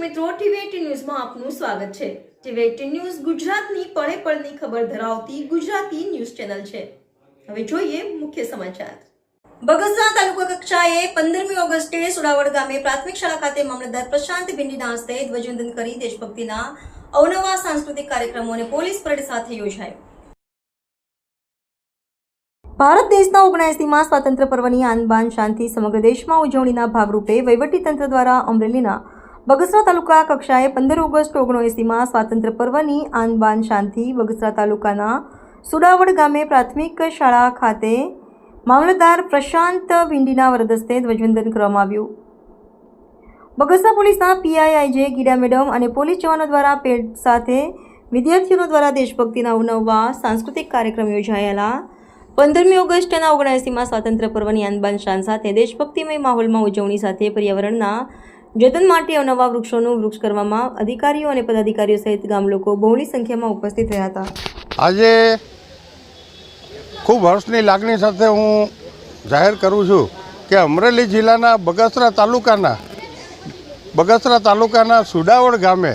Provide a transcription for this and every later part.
મિત્રો, ટીવી ન્યૂઝમાં આપનું સ્વાગત છે. ટીવી ન્યૂઝ ગુજરાતની પળે પળની ખબર ધરાવતી ગુજરાતી ન્યૂઝ ચેનલ છે. હવે જોઈએ મુખ્ય સમાચાર. બગસરા તાલુકા કક્ષાએ પંદરમી ઓગસ્ટે સુડાવડ ગામે પ્રાથમિક શાળા ખાતે મામલતદાર પ્રશાંત ભિંડીના હસ્તે ધ્વજવંદન કરી દેશભક્તિના અવનવા સાંસ્કૃતિક કાર્યક્રમો અને પોલીસ પરેડ સાથે યોજાયો. ભારત દેશના ઓગણસીમાં સ્વાતંત્ર્ય પર્વની આનબાન શાંતિ સમગ્ર દેશમાં ઉજવણીના ભાગરૂપે વહીવટીતંત્ર દ્વારા અમરેલીના બગસરા તાલુકા કક્ષાએ પંદર ઓગસ્ટ ઓગણએંસીમાં સ્વાતંત્ર્ય પર્વની આનબાન શાંતિ બગસરા તાલુકાના સુડાવડ ગામે પ્રાથમિક શાળા ખાતે મામલતદાર પ્રશાંત ભીંડીના વરદસ્તે ધ્વજવંદન કરવામાં આવ્યું. બગસરા પોલીસના પીઆઈઆઈજે ગીડા મેડમ અને પોલીસ જવાનો દ્વારા પેડ સાથે વિદ્યાર્થીઓ દ્વારા દેશભક્તિના અવનવા સાંસ્કૃતિક કાર્યક્રમ યોજાયેલા પંદરમી ઓગસ્ટના ઓગણએંસીમાં સ્વાતંત્ર્ય પર્વની આનબાન શાન સાથે દેશભક્તિમય માહોલમાં ઉજવણી સાથે પર્યાવરણના જતન માટે અવનવા વૃક્ષોનું વૃક્ષ કરવામાં અધિકારીઓ અને પદાધિકારીઓ સહિત ગામ લોકો બહોળી સંખ્યામાં ઉપસ્થિત રહ્યા હતા. આજે ખૂબ હર્ષની લાગણી સાથે હું જાહેર કરું છું કે અમરેલી જિલ્લાના બગસરા તાલુકાના બગસરા તાલુકાના સુડાવડ ગામે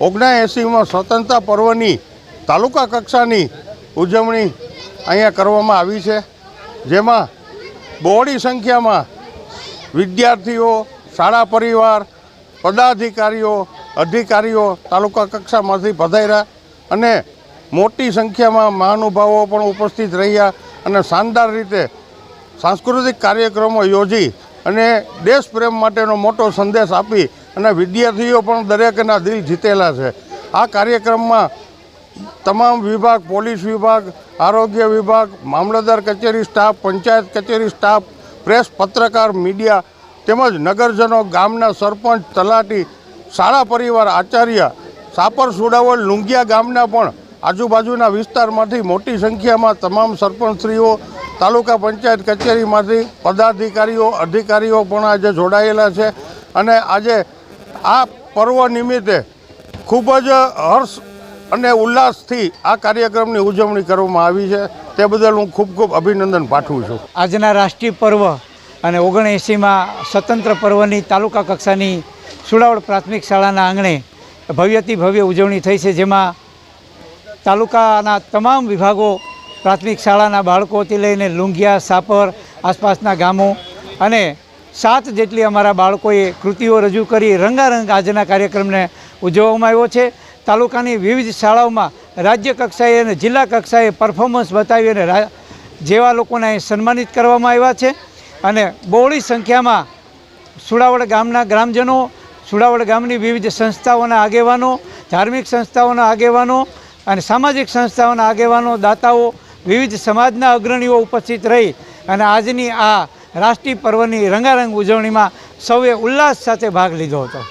ઓગણએંસીમાં સ્વતંત્રતા પર્વની તાલુકા કક્ષાની ઉજવણી અહીંયા કરવામાં આવી છે, જેમાં બહોળી સંખ્યામાં વિદ્યાર્થીઓ શાળા પરિવાર, પદાધિકારીઓ, અધિકારીઓ તાલુકા કક્ષામાંથી પધાર્યા અને મોટી સંખ્યામાં મહાનુભાવો પણ ઉપસ્થિત રહ્યા અને શાનદાર રીતે સાંસ્કૃતિક કાર્યક્રમો યોજી અને દેશપ્રેમ માટેનો મોટો સંદેશ આપી અને વિદ્યાર્થીઓ પણ દરેકના દિલ જીતેલા છે. આ કાર્યક્રમમાં તમામ વિભાગ, પોલીસ વિભાગ, આરોગ્ય વિભાગ, મામલતદાર કચેરી સ્ટાફ, પંચાયત કચેરી સ્ટાફ, પ્રેસ પત્રકાર, મીડિયા તેમજ નગરજનો, ગામના સરપંચ, તલાટી, શાળા પરિવાર, આચાર્ય, સાપર સુડાવળ લુંગિયા ગામના પણ આજુબાજુના વિસ્તારમાંથી મોટી સંખ્યામાં તમામ સરપંચશ્રીઓ, તાલુકા પંચાયત કચેરીમાંથી પદાધિકારીઓ, અધિકારીઓ પણ આજે જોડાયેલા છે. અને આજે આ પર્વ નિમિત્તે ખૂબ જ હર્ષ અને ઉલ્લાસથી આ કાર્યક્રમની ઉજવણી કરવામાં આવી છે. તે બદલ હું ખૂબ ખૂબ અભિનંદન પાઠવું છું. આજના રાષ્ટ્રીય પર્વ અને ઓગણએંસીમાં સ્વતંત્ર પર્વની તાલુકા કક્ષાની સુડાવડ પ્રાથમિક શાળાના આંગણે ભવ્યથી ભવ્ય ઉજવણી થઈ છે, જેમાં તાલુકાના તમામ વિભાગો, પ્રાથમિક શાળાના બાળકોથી લઈને લુંગિયા, સાપર આસપાસના ગામો અને સાત જેટલી અમારા બાળકોએ કૃતિઓ રજૂ કરી રંગારંગ આજના કાર્યક્રમને ઉજવવામાં આવ્યો છે. તાલુકાની વિવિધ શાળાઓમાં રાજ્ય કક્ષાએ અને જિલ્લા કક્ષાએ પરફોર્મન્સ બતાવી અને જેવા લોકોને સન્માનિત કરવામાં આવ્યા છે. અને બહોળી સંખ્યામાં સુડાવડ ગામના ગ્રામજનો, સુડાવડ ગામની વિવિધ સંસ્થાઓના આગેવાનો, ધાર્મિક સંસ્થાઓના આગેવાનો અને સામાજિક સંસ્થાઓના આગેવાનો, દાતાઓ, વિવિધ સમાજના અગ્રણીઓ ઉપસ્થિત રહી અને આજની આ રાષ્ટ્રીય પર્વની રંગારંગ ઉજવણીમાં સૌએ ઉલ્લાસ સાથે ભાગ લીધો હતો.